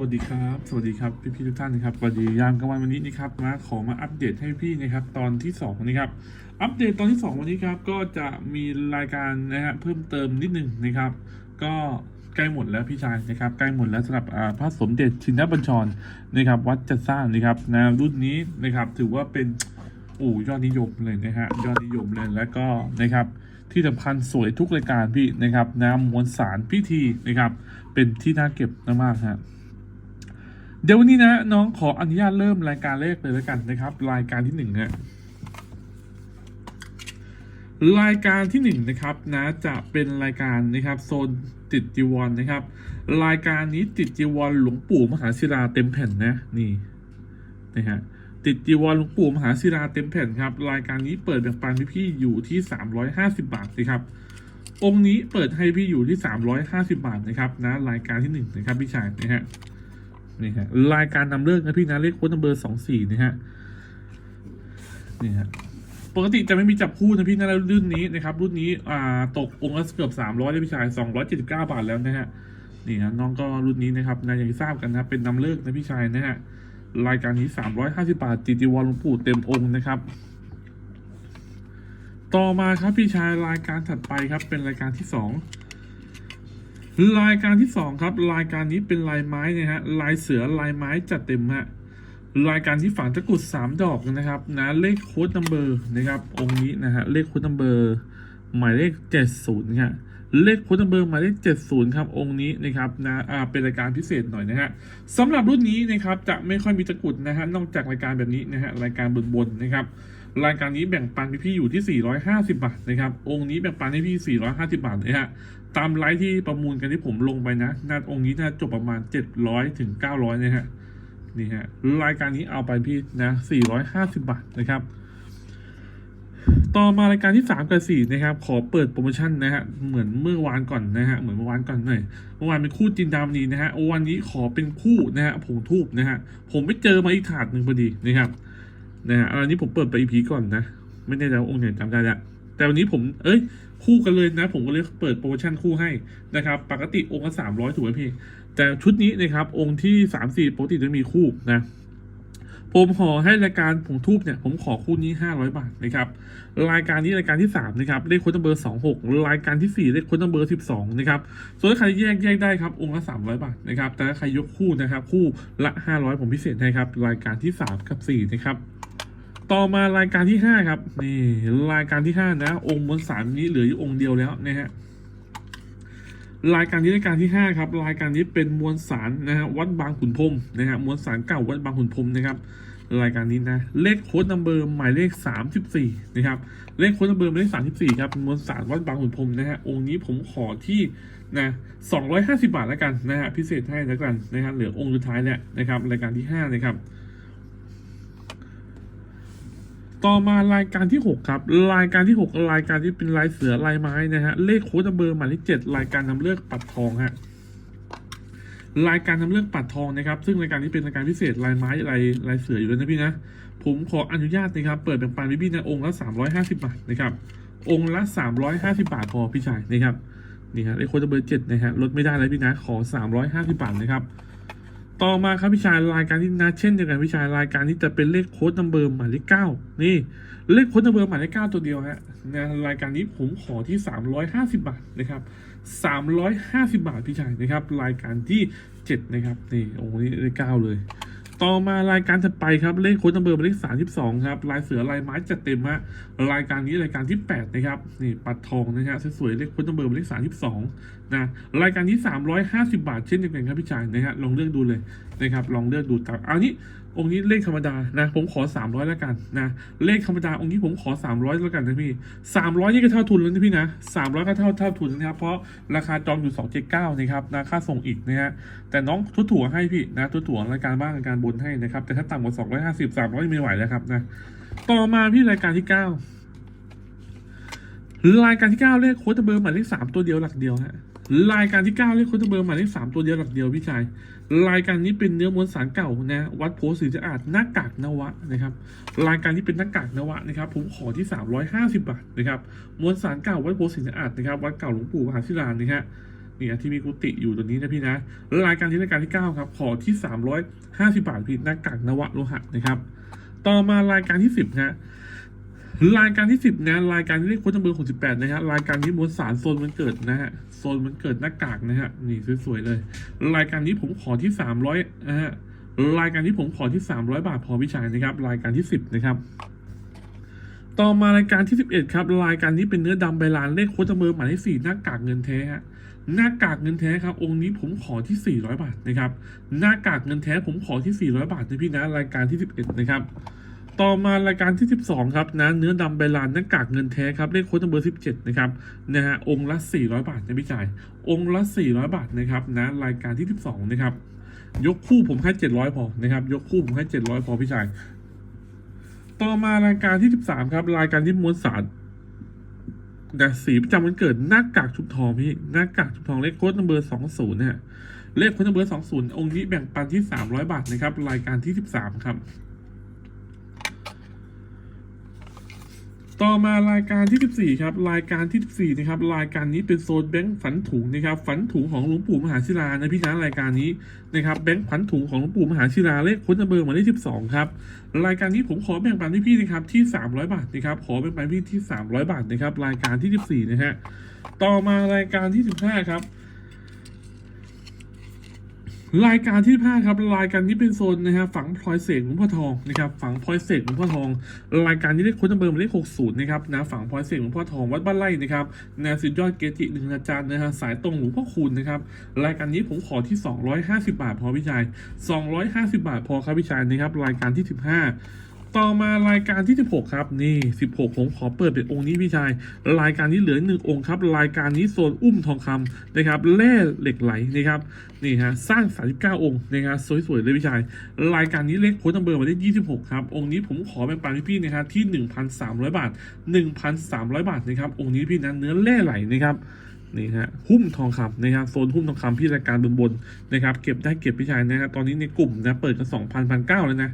วัสดีครับ สวัสดีครับพี่พี่ทุกท่านนะครับสวัสดียามกลางวันวันนี้นะครับมาขอมาอัปเดตให้พี่นะครับตอนที่2วันนี้ครับอัปเดตตอนที่ 2 วันนี้ครับก็จะมีรายการนะฮะเพิ่มเติมนิดหนึ่งนะครับ ก็ใกล้หมดแล้วพี่ชายนะครับใกล้หมดแล้วสำหรับพระสมเด็จชินบัญชรนะครับ วัดจัดสร้างนะครับนะรุ่นนี้นะครับถือว่าเป็นโอ้ยอดนิยมเลยนะฮะยอดนิยมเลยแล้วก็นะครับที่สำคัญสวยทุกรายการพี่นะครับน้ำมวลสารพิธีนะครับ เป็นที่น่าเก็บมากๆฮะ เดี๋ยววันนี้นะน้องขออนุญาตเริ่มรายการแรกเลยแล้วกันนะครับ รายการที่หนึ่งนะรายการที่หนึ่งนะครับนะจะเป็นรายการนะครับโซนติดจีวรนะครับ รายการนี้ติดจีวรหลวงปู่มหาศิลาเต็มแผ่นนะนี่นะฮะติดจีวรหลวงปู่มหาศิลาเต็มแผ่นครับ รายการนี้เปิดแบ่งปันให้พี่อยู่ที่ 350 บาทนะครับ องค์นี้เปิดให้พี่อยู่ที่ 350 บาทนะครับนะรายการที่หนึ่งนะครับพี่ชายนะฮะ นี่ฮะรายการนำเลิกนะพี่นะเลขโค้ดนัมเบอร์สองสี่นะฮะนี่ฮะปกติจะไม่มีจับคู่นะพี่นะแล้วรุ่นนี้นะครับ รุ่นนี้อ่าตกองค์ละเกือบสามร้อยเลยพี่ชายสองร้อยเจ็ดสิบเก้าบาทแล้วนะฮะนี่ฮะน้องก็รุ่นนี้นะครับนะอย่างที่ทราบกันนะเป็นนำเลิกนะพี่ชายนะฮะรายการนี้สามร้อยห้าสิบาทจิติวรหลวงปู่เต็มองค์นะครับ ต่อมาครับพี่ชายรายการถัดไปครับเป็นรายการที่สอง รายการที่สองครับ รายการนี้เป็นลายไม้นะฮะลายเสือลายไม้จัดเต็มฮะรายการที่ฝังตะกุดสามดอกนะครับนะเลขโค้ดนัมเบอร์นะครับองค์นี้นะฮะเลขโค้ดนัมเบอร์หมายเลขเจ็ดศูนย์ครับเลขโค้ดนัมเบอร์หมายเลขเจ็ดศูนย์ครับองค์นี้นะครับนะอ่าเป็นรายการพิเศษหน่อยนะฮะสำหรับรุ่นนี้นะครับจะไม่ค่อยมีตะกรุดนะฮะนอกจากรายการแบบนี้นะฮะรายการบนๆนะครับ รายการนี้แบ่งปันให้พี่อยู่ที่ 450 บาทนะครับ องค์นี้แบ่งปันให้พี่ 450 บาทนะฮะ ตามไลฟ์ที่ประมูลกันที่ผมลงไปนะนาองค์นี้น่าจบประมาณ 700ถึง900นะฮะ นี่ฮะ รายการนี้เอาไปพี่นะ 450 บาทนะครับ ต่อมารายการที่ 3 กับ 4 นะครับ ขอเปิดโปรโมชั่นนะฮะ เหมือนเมื่อวานก่อนนะฮะ เหมือนเมื่อวานก่อนหน่อย เมื่อวานเป็นคู่จินดามณีนะฮะ วันนี้ขอเป็นคู่นะฮะผงทูบนะฮะ ผมไปเจอมาอีกถาดหนึ่งพอดีนะครับ นะฮะอันนี้ผมเปิดไปอีพีก่อนนะ ไม่แน่ใจว่าองค์ไหนจำได้ล้วแต่วันนี้ผมเอ้ยคู่กันเลยนะ ผมก็เลยเปิดโปรโมชั่นคู่ให้นะครับ ปกติองค์ละสามร้อยถูกไหมพี่ แต่ชุดนี้นะครับองค์ที่สามสี่ปกติจะมีคู่นะผมขอให้รายการผงทูบเนี่ยผมขอคู่นี้ห้าร้อยบาทนะครับรายการนี้รายการที่สามนะครับเลขค้ดเบอร์สองหกรายการที่สี่เลขค้ดเบอร์สิบสองนะครับส่วนใครแยกแยกได้ครับองค์ละสามร้อยบาทนะครับแต่ถ้าใครยกคู่นะครับคู่ละห้าร้อยผมพิเศษให้ครับรายการที่สามกับสี่นะครับ ต่อมารายการที่ห้าครับ นี่รายการที่ห้านะ องค์มวลสารนี้เหลืออยู่องค์เดียวแล้วนะฮะรายการนี้รายการที่ห้าครับ รายการนี้เป็นมวลสารนะฮะวัดบางขุนพรมนะฮะมวลสารเก่าวัดบางขุนพรมนะครับ รายการนี้นะเลขโค้ดนัมเบอร์หมายเลขสามสิบสี่นะครับเลขโค้ดนัมเบอร์หมายเลขสามสิบสี่ครับมวลสารวัดบางขุนพรมนะฮะองค์นี้ผมขอที่นะสองร้อยห้าสิบาทแล้วกันนะฮะพิเศษให้แล้วกันนะครับเหลือองค์สุดท้ายแล้วนะครับรายการที่ห้านะครับ ต่อมารายการที่ 6 ครับ รายการที่ 6 รายการที่เป็นลายเสือลายไม้นะฮะเลขโค้ดเบอร์หมายเลขเจ็ดรายการนำเลือกปัดทองฮะรายการนำเลือกปัดทองนะครับ ซึ่งรายการนี้เป็นรายการพิเศษลายไม้ลายลายเสืออยู่แล้วนะพี่นะผมขออนุญาตนะครับ เปิดแบ่งปันพี่พี่นะองค์ละ 350 บาทนะครับ องค์ละ 350 บาทพอพี่ชายนะครับนี่ฮะเลขโค้ดเบอร์เจ็ดนะฮะลดไม่ได้เลยพี่นะขอ 350 บาทนะครับ ต่อมาครับพี่ชายรายการที่นะเช่นเดียวกันพี่ชายรายการที่จะเป็นเลขโค้ดนัมเบอร์หมายเลขเก้านี่เลขโค้ดนัมเบอร์หมายเลขเก้าตัวเดียวฮะนะรายการนี้ผมขอที่สามร้อยห้าสิบาทนะครับสามร้อยห้าสิบาทพี่ชายนะครับ รายการที่เจ็ดนะครับนี่โอ้โหนี่เลขเก้าเลย ต่อมารายการถัดไปครับเลขโค้ดนัมเบอร์หมายเลขสามสิบสองครับลายเสือลายไม้จัดเต็มฮะรายการนี้รายการที่แปดนะครับนี่ปัดทองนะฮะสวยๆเลขโค้ดนัมเบอร์หมายเลขสามสิบสองนะรายการที่350บาทเช่นเดียวกันครับพี่ชายนะฮะลองเลือกดูเลยนะครับลองเลือกดูตามเอานี้ องค์นี้เลขธรรมดานะ ผมขอ300แล้วกันนะ เลขธรรมดาองค์นี้ผมขอ300แล้วกันนะพี่300นี่ก็เท่าทุนแล้วนะพี่นะ300ก็เท่าเท่าทุนนะครับ เพราะราคาจองอยู่279นะครับนะค่าส่งอีกนะฮะ แต่น้องทุดถั่วให้พี่นะทุดถั่วรายการบ้างรายการบนให้นะครับ แต่ถ้าต่ำกว่า250 300ไม่ไหวแล้วครับนะ ต่อมาพี่รายการที่9รายการที่9เลขโค้ดเบอร์หมายเลข3ตัวเดียวหลักเดียวฮะ รายการที่ 9เลขโค้ดเบอร์หมายเลข3ตัวเดียวหลักเดียวพี่ชาย รายการนี้เป็นเนื้อมวลสารเก่านะ วัดโพธิ์ศรีสะอาดหน้ากากนวะนะครับ รายการที่เป็นหน้ากากนวะนะครับ ผมขอที่ 350 บาทนะครับ มวลสารเก่าวัดโพธิ์ศรีสะอาดนะครับ วัดเก่าหลวงปู่มหาศิลานะฮะเนี่ยที่มีกุฏิอยู่ตัวนี้นะพี่นะแล้วรายการที่รายการที่เก้าครับ ขอที่สามร้อยห้าสิบาทพี่หน้ากากนวะโลหะนะครับ ต่อมารายการที่สิบฮะ รายการที่สิบนะรายการที่เลขโค้ดนัมเบอร์หกสิบแปดนะฮะรายการนี้มวลสารโซนมันเกิดนะฮะโซนมันเกิดหน้ากากนะฮะนี่สวยๆเลย รายการนี้ผมขอที่สามร้อยนะฮะรายการที่ผมขอที่สามร้อยบาทพอวิชัยนะครับ รายการที่สิบนะครับต่อมารายการที่สิบเอ็ดครับ รายการนี้เป็นเนื้อดำใบลานเลขโค้ดเบอร์หมายเลขสี่หน้ากากเงินแท้ฮะหน้ากากเงินแท้ครับ องค์นี้ผมขอที่สี่ร้อยบาทนะครับ หน้ากากเงินแท้ผมขอที่สี่ร้อยบาทนะพี่นะรายการที่สิบเอ็ดนะครับ ต่อมารายการที่ 12 ครับนะเนื้อดำใบลานหน้ากากเงินแท้ครับเลขโค้ดนัมเบอร์17 นะครับนะฮะองค์ละ 400 บาทนะพี่จ่าย องค์ละ 400 บาทนะครับนะรายการที่ 12 นะครับ ยกคู่ผมให้ 700 พอนะครับ ยกคู่ผมให้ 700 พอพี่จ่าย ต่อมารายการที่ 13 ครับ รายการที่มวลสารแต่สีประจำวันเกิดหน้ากากชุบทองพี่หน้ากากชุบทองเลขโค้ดนัมเบอร์20นะฮะเลขโค้ดนัมเบอร์20 องค์นี้แบ่งปันที่ 300 บาทนะครับรายการที่ 13 ครับ ต่อมารายการที่ 14 ครับ รายการที่ 14 นะครับ รายการนี้เป็นโซนแบงค์ฝันถุงนะครับ ฝันถุงของหลวงปู่มหาศิลานะพี่นะรายการนี้นะครับ แบงค์ฝันถุงของหลวงปู่มหาศิลาเลขค้นเบอร์หมายเลข12 ครับ รายการนี้ผมขอแบ่งปันให้พี่นะครับที่ 300 บาทนะครับ ขอแบ่งปันพี่ที่ 300 บาทนะครับ รายการที่ 14 นะฮะ ต่อมารายการที่ 15 ครับ รายการที่ห้าครับรายการนี้เป็นโซนนะครับฝังพลอยเสกหลวงพ่อทองนะครับฝังพลอยเสกหลวงพ่อทอง รายการนี้เลขค้ดนัมเบอร์มาเลขหกศูนย์นะครับนะฝังพลอยเสกหลวงพ่อทองวัดบ้านไร่นะครับนะสุดยอดเกจิหนึ่งอาจารย์นะฮะสายตรงหลวงพ่อคูณนะครับรายการนี้ผมขอที่ 250 บาทพอพี่ชาย250 บาทพอครับพี่ชายนะครับรายการที่ 15 ต่อมารายการที่ 16 ครับนี่ 16 ผมขอเปิดเป็นองค์นี้พี่ชาย รายการนี้เหลือหนึ่งองค์ครับ รายการนี้โซนอุ้มทองคำนะครับแร่เหล็กไหลนะครับนี่ฮะสร้าง 39 องค์นะครับสวยๆเลยพี่ชาย รายการนี้เลขโค้ดนัมเบอร์มาได้ 26 ครับ องค์นี้ผมขอแบ่งปันพี่ๆนะครับที่ 1,300 บาท 1,300 บาทนะครับองค์นี้พี่นั้นเนื้อแร่ไหลนะครับ นี่ฮะหุ้มทองคำนะครับโซนหุ้มทองคำพี่รายการบนๆนะครับเก็บได้เก็บพี่ชายนะครับตอนนี้ในกลุ่มนะเปิดกัน2,000 1,900แล้วนะ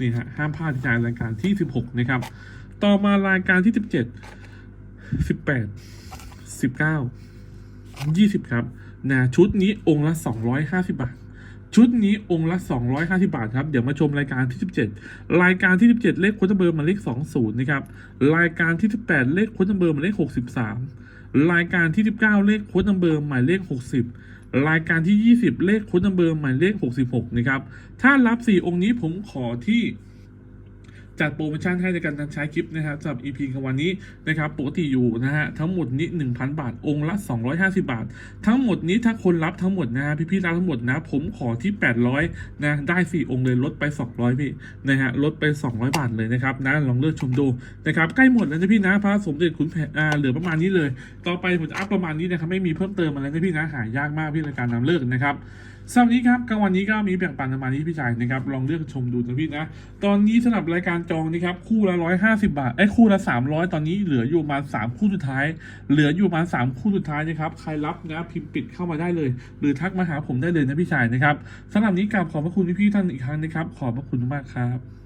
นี่ฮะห้ามพลาดที่รายการที่16นะครับต่อมารายการที่17 18 19 20ครับนะชุดนี้องค์ละ250บาทชุดนี้องค์ละ 250 บาทครับ เดี๋ยวมาชมรายการที่ 17 รายการที่ 17 เลขโค้ดเบอร์มาเลข 20 นะครับ รายการที่ 18 เลขโค้ดเบอร์มาเลข 63 รายการที่ 19 เลขโค้ดเบอร์หมายเลข 60 รายการที่ 20 เลขโค้ดเบอร์หมายเลข 66 นะครับ ถ้ารับ 4 องค์นี้ผมขอที่ จัดโปรโมชั่นให้ในการใช้คลิปนะครับสำหรับ EP ของวันนี้นะครับปกติอยู่นะฮะทั้งหมดนี้ 1,000 บาท องค์ละ 250 บาท ทั้งหมดนี้ถ้าคนรับทั้งหมดนะฮะพี่ๆรับทั้งหมดนะ ผมขอที่ 800นะได้ 4 องค์เลยลดไป 200 พี่นะฮะลดไป 200 บาทเลยนะครับนะลองเลือกชมดูนะครับใกล้หมดแล้วนะพี่นะพระสมเด็จขุนแผนอ่าเหลือประมาณนี้เลย ต่อไปผมจะอัพประมาณนี้นะครับไม่มีเพิ่มเติมอะไรนะพี่นะหายากมากพี่ในการนำเลิกนะครับ สำหรับวันนี้ครับกลางวันนี้ก็มีแบ่งปันประมาณนี้พี่ชายนะครับ ลองเลือกชมดูนะพี่นะ ตอนนี้สำหรับรายการจองนะครับคู่ละร้อยห้าสิบาทไอ้คู่ละสามร้อยตอนนี้เหลืออยู่ประมาณสามคู่สุดท้าย เหลืออยู่ประมาณสามคู่สุดท้ายนะครับ ใครรับนะพิมพ์ปิดเข้ามาได้เลย หรือทักมาหาผมได้เลยนะพี่ชายนะครับสำหรับนี้กราบขอบพระคุณพี่ๆท่านอีกครั้งนะครับ ขอบพระคุณมากครับ